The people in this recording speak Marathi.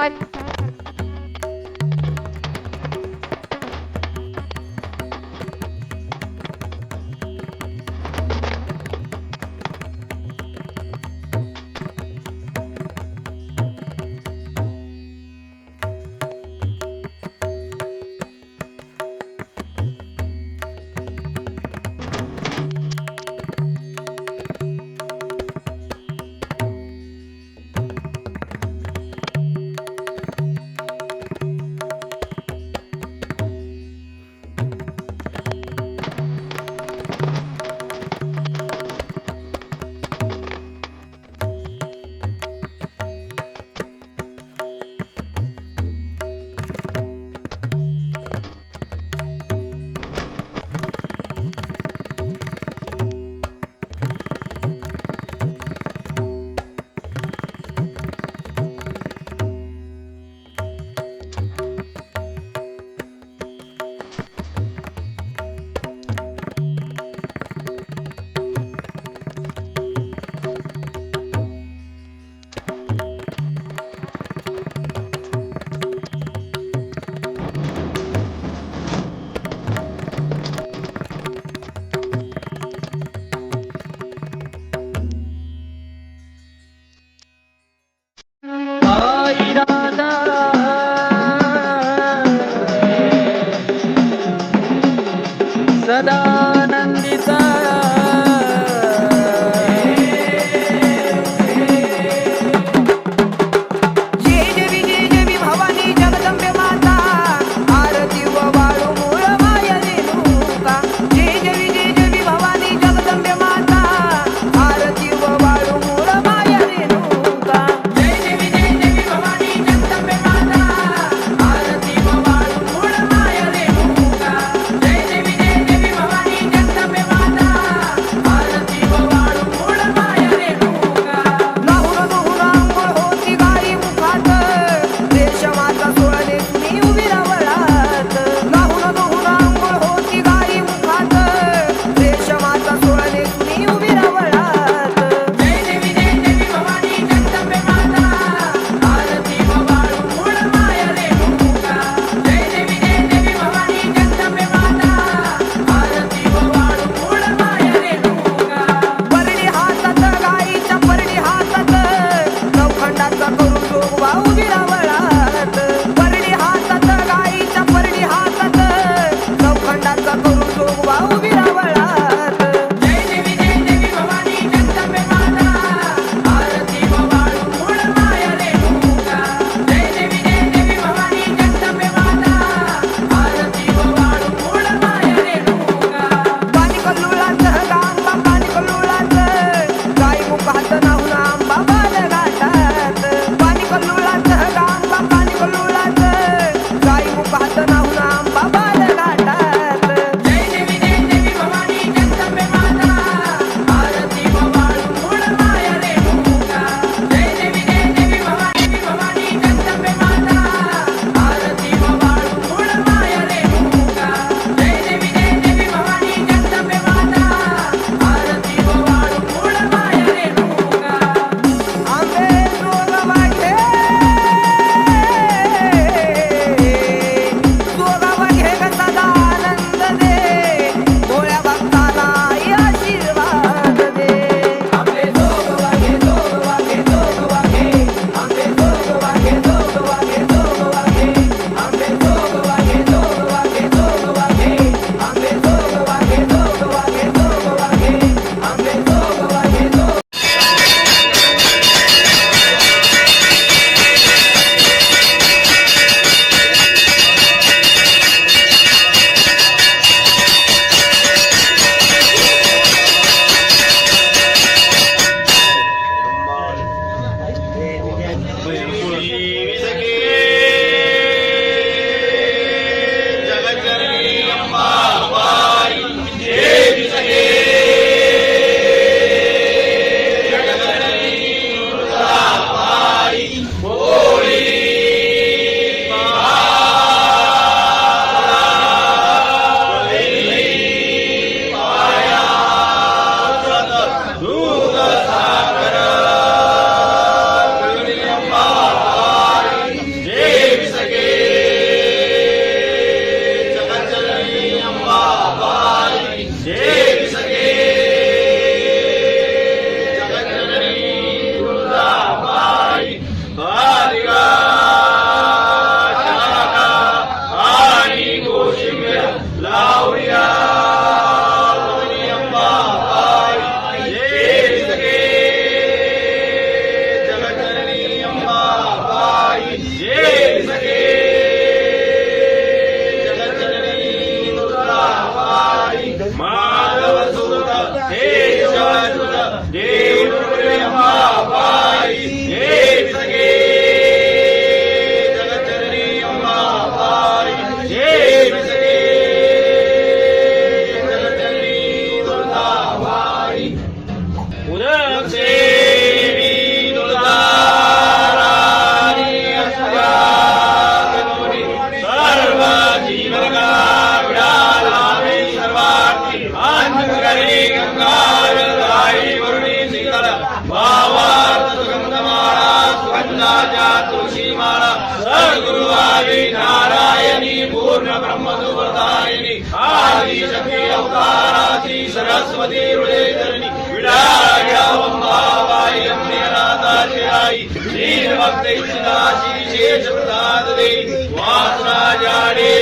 Bye. నందిత 我玩不起了 वासना जाडे